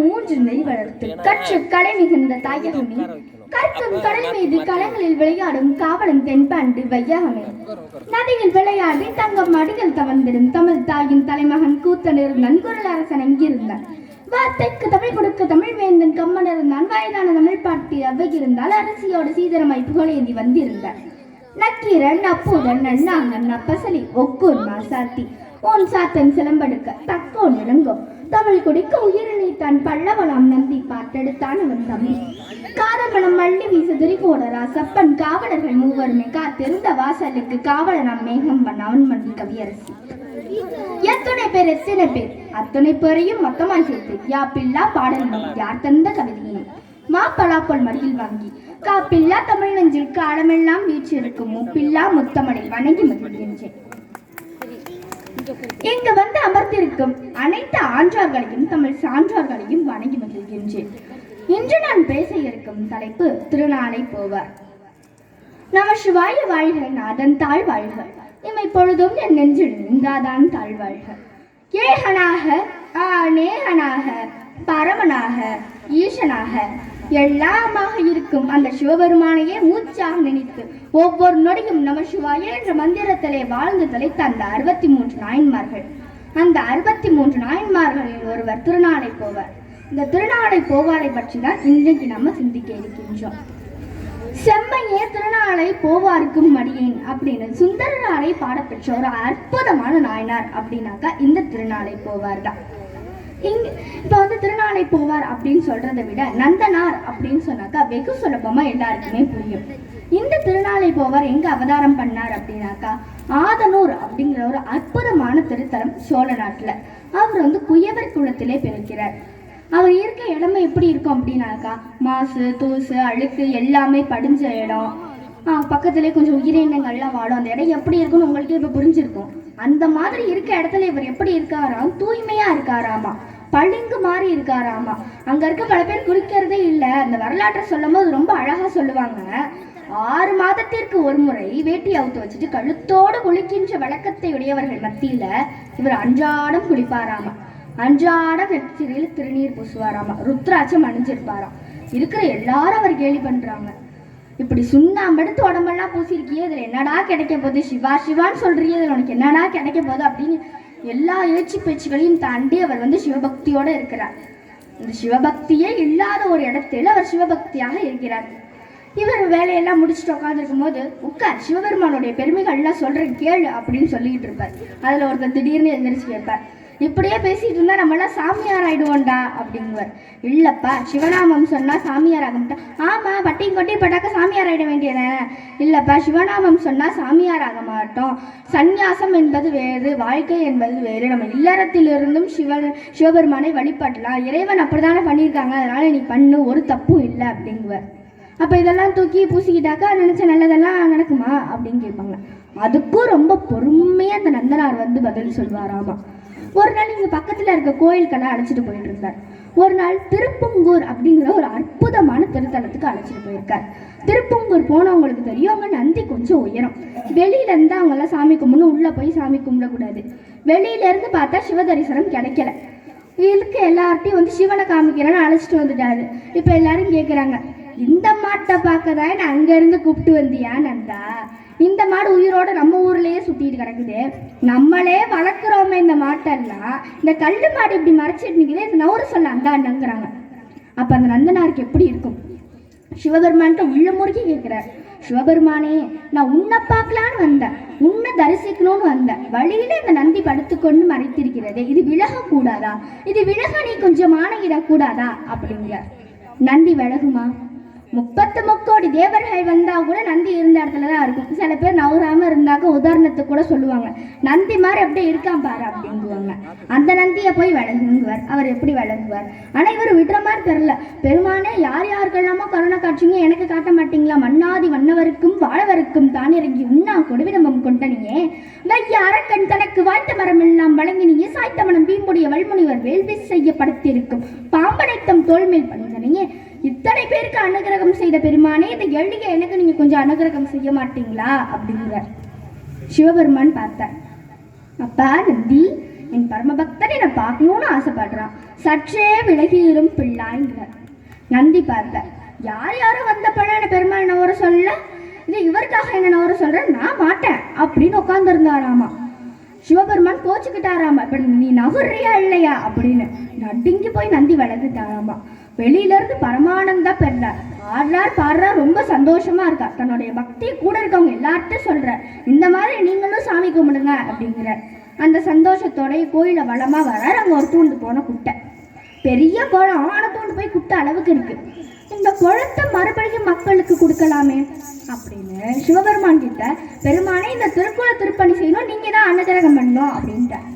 மூன்று நெய் வளர்த்து கற்று கலை மிகுந்த தாயகமே. கற்கும் கடல் மீது களங்களில் விளையாடும் காவலன் தென்பாண்டு வையகமே. நதியில் விளையாடி தங்கம் மடிகள் தவழ்ந்திடும் தமிழ் தாயின் தலைமகன் கூத்தனர் நன்குரல் அரசன் எங்கிருந்தான்? வார்த்தைக்கு தமிழ் கொடுக்க தமிழ் வேந்தன் கம்மன் இருந்தான் வயதான தமிழ் பாட்டி அவை இருந்தால் அரசியோடு சீதரமாய் புகழேந்தி வந்திருந்தார். நக்கீரன் அப்பூதன் நன்னாங்கன் அப்பசலி ஒக்கூர் மாசாத்தி. ஓன் சாத்தன் சிலம்படுக்க தக்கோன் விளங்கும் தமிழ் குடிக்க உயிரின தன் பல்லவனாம் நந்தி பார்த்தெடுத்தான் அவன் தம்பி காதமணம் மல்லி வீச துரிகோடரா சப்பன் காவலர்கள் மூவருமே காத்திருந்த வாசலுக்கு காவலனாம் மேகம் பண்ண அவன் மண் கவியரசி எத்தனை பேர் எத்தனை பேர். அத்தனை பேரையும் மொத்தமாய் சேர்த்து யா பில்லா பாடல் யார் தந்த கவிதையினை மா பலாப்பொல் மடியில் வாங்கி காப்பில்லா தமிழ் நெஞ்சில் காலமெல்லாம் வீச்சிருக்கும் முப்பில்லா முத்தமடை வணங்கி மகிழ்கின்றேன். இங்கு வந்து அமர்ந்திருக்கும் அனைத்து ஆன்றார்களையும் தமிழ் சான்றார்களையும் வணங்கி மகிழ்கின்றேன். இன்று நான் பேச இருக்கும் தலைப்பு திருநாளை போவார் நம சிவாய வாழ்க நாதன் தாழ் வாழ்க இமை பொழுதும் என் நெஞ்சில் நின்றாதான் தாழ் வாழ்க ஏகனாக நேகனாக பரமனாக ஈசனாக எல்லாமாக இருக்கும். அந்த சிவபெருமானையே மூச்சாக நினைத்து ஒவ்வொரு நொடியும் நம சிவாய என்ற மந்திரத்திலே வாழ்ந்து தலைத்த அந்த அறுபத்தி மூன்று நாயன்மார்கள். அந்த அறுபத்தி மூன்று நாயன்மார்களில் ஒருவர் திருநாளை போவார். இந்த திருநாளை போவாரை பற்றி தான் இன்றைக்கு நம்ம சிந்திக்க இருக்கின்றோம். செம்மையே திருநாளை போவார்க்கும் மடியேன் அப்படின்னு சுந்தரனாரை பாடப்பெற்ற ஒரு அற்புதமான நாயனார் அப்படின்னாக்கா இந்த திருநாளை போவார் தான் இங்க இப்போ வந்து திருநாளை போவார் அப்படின்னு சொல்றதை விட நந்தனார் அப்படின்னு சொன்னாக்கா வெகு சுலபமா எல்லாருக்குமே புரியும். இந்த திருநாளை போவார் எங்க அவதாரம் பண்ணார் அப்படின்னாக்கா ஆதனூர் அப்படிங்கிற ஒரு அற்புதமான திருத்தலம் சோழ நாட்டில். அவர் வந்து குயவர் குலத்திலே பிறக்கிறார். அவர் இருக்க இடமே எப்படி இருக்கும் அப்படின்னாக்கா மாசு தூசு அழுக்கு எல்லாமே படிஞ்ச இடம். ஆ, பக்கத்திலே கொஞ்சம் உயிரினங்கள்லாம் வாடும் அந்த இடம் எப்படி இருக்கும்னு உங்களுக்கே இப்போ புரிஞ்சிருக்கும். அந்த மாதிரி இருக்க இடத்துல இவர் எப்படி இருக்காராம்? தூய்மையா இருக்காராமா? பளிங்கு மாதிரி இருக்காராமா. அங்க இருக்க பல பேர் குறிக்கிறதே இல்லை. அந்த வரலாற்றை சொல்லும் போது ரொம்ப அழகாக சொல்லுவாங்க. ஆறு மாதத்திற்கு ஒரு முறை வேட்டி அவுத்து வச்சுட்டு கழுத்தோடு குளிக்கின்ற வழக்கத்தை உடையவர்கள் மத்தியில இவர் அன்றாடம் குளிப்பாராமா. அன்றாடம் வெற்றியில் திருநீர் பூசுவாராமா. ருத்ராட்சம் அணிஞ்சிருப்பாராம். இருக்கிற எல்லாரும் அவர் கேலி பண்றாங்க. இப்படி சுண்ணாம்பெடுத்து உடம்பெல்லாம் பூசிருக்கியே இதுல என்னடா கிடைக்க போகுது? சிவா சிவான்னு சொல்றியே இதுல உனக்கு என்னடா கிடைக்க போகுது அப்படின்னு எல்லா எழுச்சி பேச்சுகளையும் தாண்டி அவர் வந்து சிவபக்தியோடு இருக்கிறார். இந்த சிவபக்தியே இல்லாத ஒரு இடத்தில் அவர் சிவபக்தியாக இருக்கிறார். இவர் வேலையெல்லாம் முடிச்சுட்டு உட்காந்துருக்கும் போது உட்கார் சிவபெருமானுடைய பெருமைகள்லாம் சொல்கிறேன் கேளு அப்படின்னு சொல்லிக்கிட்டு இருப்பார். அதில் ஒருத்தர் திடீர்னு எந்திரிச்சு கேட்பார். இப்படியே பேசிட்டு இருந்தா நம்மளாம் சாமியார் ஆயிடுவோம்டா அப்படிங்குவார். இல்லப்பா சிவநாமம் சொன்னா சாமியார் ஆக மாட்டோம் ஆமா பட்டியும் கொட்டி பட்டாக்க சாமியார் ஆயிட வேண்டியதே இல்லப்பா சிவநாமம் சொன்னா சாமியார் ஆக மாட்டோம். சந்நியாசம் என்பது வேறு வாழ்க்கை என்பது வேறு. நம்ம இல்லறத்திலிருந்தும் சிவன் சிவபெருமானை வழிபடலாம். இறைவன் அப்படிதானே பண்ணியிருக்காங்க. அதனால நீ பண்ணு ஒரு தப்பும் இல்லை அப்படிங்குவார். அப்போ இதெல்லாம் தூக்கி பூசிக்கிட்டாக்கா நினச்ச நல்லதெல்லாம் நடக்குமா அப்படின்னு கேட்பாங்க. அதுக்கும் ரொம்ப பொறுமையாக அந்த நந்தனார் வந்து பதில் சொல்வாராமா. ஒரு நாள் இங்கே பக்கத்தில் இருக்க கோயிலுக்கெல்லாம் அழைச்சிட்டு போயிட்டு இருந்தார் ஒரு நாள் திருப்பங்கூர் அப்படிங்கிற ஒரு அற்புதமான திருத்தலத்துக்கு அழைச்சிட்டு போயிருக்கார். திருப்பங்கூர் போனவங்களுக்கு தெரியும் அவங்க நந்தி கொஞ்சம் உயரம். வெளியிலேருந்து அவங்கெல்லாம் சாமி கும்பிடணும் உள்ளே போய் சாமி கும்பிடக்கூடாது. வெளியிலேருந்து பார்த்தா சிவ தரிசனம் கிடைக்கல. இருக்க எல்லார்ட்டையும் வந்து சிவனை காமிக்கிறேன்னு அழைச்சிட்டு வந்துட்டாரு. இப்போ எல்லாரும் கேட்குறாங்க இந்த மாட்டை பார்க்க தான் நான் அங்கேருந்து கூப்பிட்டு வந்தியா நந்தா? இந்த மாடு உயிரோட நம்ம ஊர்லேயே சுற்றிட்டு கிடக்குது. நம்மளே வளர்க்குறோமே இந்த மாட்டெல்லாம். இந்த கல்லு மாடு இப்படி மறைச்சிட்டு நிற்குது இது நவுறு சொல்ல அந்தாண்டாங்கிறாங்க. அப்போ அந்த நந்தனாருக்கு எப்படி இருக்கும்? சிவபெருமான்கிட்ட உள்ள முறுக்கி கேட்குறாரு சிவபெருமானே நான் உன்னை பார்க்கலான்னு வந்தேன். உன்னை தரிசிக்கணும்னு வந்தேன். வழியில இந்த நந்தி படுத்துக்கொண்டு மறைத்திருக்கிறது. இது விலக கூடாதா? இது விலக நீ கொஞ்சம் மானகிடக்கூடாதா அப்படிங்கிற. நந்தி விலகுமா? முப்பத்து முக்கோடி தேவர்கள் வந்தா கூட நந்தி இருந்த இடத்துல தான் இருக்கும். சில பேர் நவராம இருந்தாக்க உதாரணத்துக்கு கூட சொல்லுவாங்க. நந்தி மாதிரி அப்படியே இருக்கான் பாரு அப்படிங்குவாங்க அந்த நந்தியை போய் விலகுங்குவார் அவர் எப்படி விலகுவார் ஆனா இவர் விடுற மாதிரி தெரியல. பெருமானே யார் யாருக்கெல்லாமோ கருணை காட்சிங்க எனக்கு காட்ட மாட்டீங்களா? மன்னாதி வண்ணவருக்கும் வாழவருக்கும் தான் இறங்கி உண்ணா கொடுவிடம்பம் கொண்டனியே. வைய அரக்கன் தனக்கு வாய்த்த மரம் எல்லாம் வழங்கினியே. சாய்த்த மனம் வீம்புடைய வல்முனிவர் வேள்வி செய்யப்படுத்தியிருக்கும். பாம்பனைத்தம் தோல்மேல் பணிந்தனையே. இத்தனை பேருக்கு அனுகிரகம் செய்த பெருமானே இந்த எள்ளிகை எனக்கு நீங்க கொஞ்சம் அனுகிரகம் செய்ய மாட்டீங்களா? அப்படிங்கிறார் சிவபெருமான் பார்த்தார். அப்பா நந்தி என் பரமபக்தனை நான் பார்க்கணும்னு ஆசைப்படுறான். சற்றே விலகியிரும் பிள்ளாங்கிறார் நந்தி பார்த்தார். யார் யாரும் வந்த பணம் பெருமாள் நவர சொல்ல? இது இவருக்காக என்ன நவர சொல்கிறேன் நான் மாட்டேன் அப்படின்னு உட்காந்துருந்தாராமா சிவபெருமான் கோச்சுக்கிட்டாராமா. இப்ப நீ நகர்றியா இல்லையா? அப்படின்னு நடுங்கி போய் நந்தி வளர்ந்துட்டாராமா வெளியிலேருந்து பரமானந்தா பெறார் ஆடுறார் பாடுறார் ரொம்ப சந்தோஷமா இருக்கா. தன்னுடைய பக்தி கூட இருக்கவங்க எல்லார்ட்டும் சொல்ற இந்த மாதிரி நீங்களும் சாமி கும்பிடுங்க அப்படிங்கிற அந்த சந்தோஷத்தோடைய கோயில வளமா வரார். அங்க ஒரு தூண்டு போன குட்டை. பெரிய குளம் ஆன தூண்டு போய் குட்டை அளவுக்கு இருக்கு. இந்த குளத்தை மறுபடியும் மக்களுக்கு கொடுக்கலாமே அப்படின்னு சிவபெருமான் கிட்ட பெருமானே இந்த திருக்குள திருப்பணி செய்யணும். நீங்க தான் அன்னதிரகம் பண்ணணும் அப்படின்ட்டார்.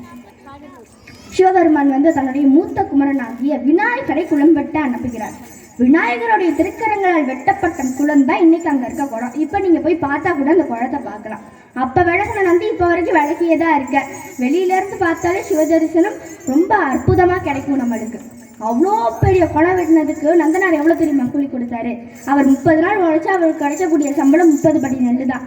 சிவபெருமான் வந்து தன்னுடைய மூத்த குமரனாகிய விநாயகரை குளம்பெட்டு அனுப்புகிறார். விநாயகருடைய திருக்கரங்களால் வெட்டப்பட்ட குளம் தான் இன்னைக்கு அங்கே இருக்க குளம். இப்போ நீங்கள் போய் பார்த்தா கூட அந்த குளத்தை பார்க்கலாம். அப்போ விளக்குன நந்தி இப்போ வரைக்கும் விளக்கியே தான் இருக்க. வெளியிலேருந்து பார்த்தாலே சிவதரிசனம் ரொம்ப அற்புதமாக கிடைக்கும் நம்மளுக்கு. அவ்வளோ பெரிய குளம் வெட்டினதுக்கு நந்தனார் எவ்வளோ பெரிய மக்கூலி கொடுத்தாரு? அவர் முப்பது நாள் உழைச்சா அவருக்கு கிடைக்கக்கூடிய சம்பளம் முப்பது படி நெல் தான்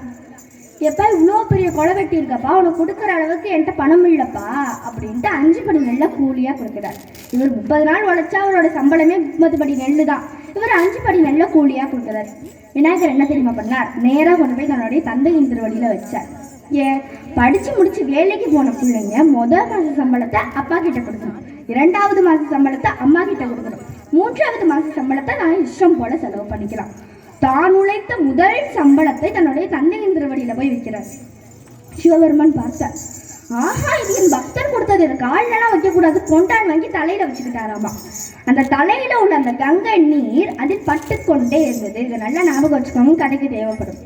எப்பா இவ்வளோ பெரிய கொலை வெட்டி இருக்கப்பா உனக்கு கொடுக்குற அளவுக்கு என்கிட்ட பணம் இல்லைப்பா. அப்படின்ட்டு அஞ்சு படி நெல்லை கூலியாக கொடுக்குறார். இவர் முப்பது நாள் உழைச்சா அவரோட சம்பளமே முப்பது படி நெல் தான். இவர் அஞ்சு படி நெல்லை கூலியாக கொடுக்குறாரு. விநாயகர் என்ன தெரியுமா பண்ணார்? நேராக கொண்டு போய் தன்னுடைய தந்தையின் திருவடியில் வச்சார். ஏன் படித்து முடித்து வேலைக்கு போன பிள்ளைங்க முதல் மாத சம்பளத்தை அப்பா கிட்ட கொடுக்கணும். இரண்டாவது மாத சம்பளத்தை அம்மா கிட்ட கொடுக்கணும். மூன்றாவது மாத சம்பளத்தை நான் இஷ்டம் போல செலவு பண்ணிக்கலாம். தான் உழைத்த முதல் சம்பளத்தை தன்னுடைய தந்தையின் திருவடியில் போய் வைக்கிறார் சிவபெருமான் பார்த்தார். ஆஹா இது என் பக்தர் கொடுத்தது. இது கால்லலாம் வைக்கக்கூடாது. கொண்டான் வாங்கி தலையில வச்சுக்கிட்டாராமா. அந்த தலையில உள்ள அந்த கங்கை நீர் அதில் பட்டு கொண்டே இருந்தது. இதை நல்லா ஞாபகம் வச்சுக்கோங்க. கதைக்கு தேவைப்படும்.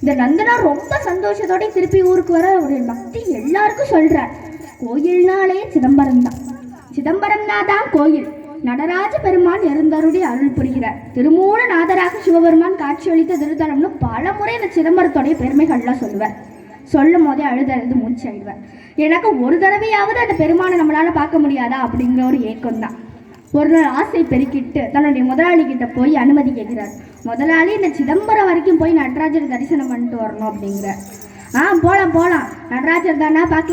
இந்த நந்தனா ரொம்ப சந்தோஷத்தோட திருப்பி ஊருக்கு வர ஒரு பக்தி எல்லாருக்கும் சொல்றார். கோயில்னாலே சிதம்பரம் தான். சிதம்பரம்னா தான் கோயில். நடராஜ பெருமான் இருந்தருடைய அருள் புரிகிறார். திருமூல நாதராக சிவபெருமான் காட்சியளித்த திருத்தலம்னு பல முறை இந்த சிதம்பரத்துடைய பெருமைகள்லாம் சொல்லுவார். சொல்லும் போதே அழுது அழுது மூச்சு ஆயிடுவார் எனக்கு ஒரு தடவையாவது அந்த பெருமானை நம்மளால பார்க்க முடியாதா அப்படிங்கிற ஒரு ஏக்கம் தான் ஒரு நாள் ஆசை பெருக்கிட்டு தன்னுடைய முதலாளி கிட்ட போய் அனுமதி கேட்கிறார். முதலாளி இந்த சிதம்பரம் வரைக்கும் போய் நடராஜர் தரிசனம் பண்ணிட்டு வரணும் அப்படிங்கிற ஆ போலாம் போலாம். நடராஜர் தானா பார்க்க